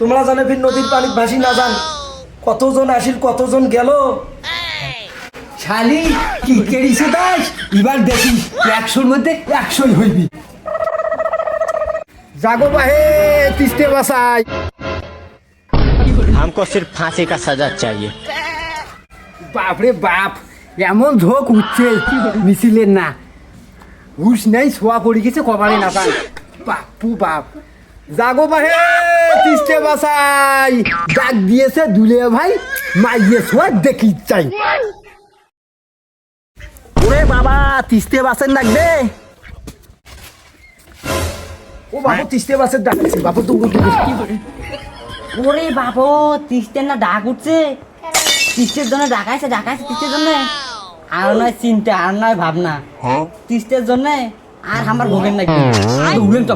তোমরা জানে ফির নদীর পানি ভাসি না যান কতজন আসিল কতজন গেল শালি কি কেড়িছে দাস এবার দেখি একশোর মধ্যে একশোই হইবি জাগো বাহে তিস্তে বাসাই हमको सिर्फ फांसी का सजा चाहिए বাপরে বাপ এমন ঝোঁক উঠছে মিছিলের না হুশ নেই শোয়া পড়ে গেছে কপালে না পান বাপু বাপ জাগো বাহে তিস্তে বাসাই। ডাক দিয়েছে দুলে ভাই মাইয়ে শোয়া দেখি চাই। ওরে বাবা তিস্তে বাসের ডাক দে। ও বাবু তিস্তে বাসের ডাকছে বাবু তো ওরে বাবু তিস্তের না ডাক উঠছে। তিস্তের জন্য ডাকাইছে ডাকাইছে তিস্তের জন্য। আর নয় চিন্তা আর নয় ভাবনা। তিস্তের জন্য আর আমার ভোগের নাকি। উড়েন তো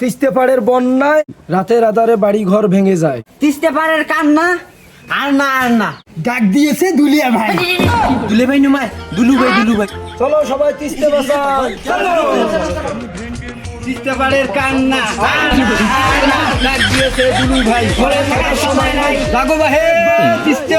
তিস্তে পাড়ের বন্যায় রাতের আধারে বাড়ি ঘর ভেঙে যায়। তিস্তে পারের কান্না? আর না আর না। ডাক দিয়েছে দুলিয়া ভাই। দুলে ভাই নুমাই দুলু ভাই দুলু ভাই। চলো সবাই তিস্তে বাসাই চলো। তিস্তেপাড়ের কান্না ডাক দিয়েছে দুলু ভাই। ঘরে থাকার সময় নাই। লাগো বাহে তিস্তে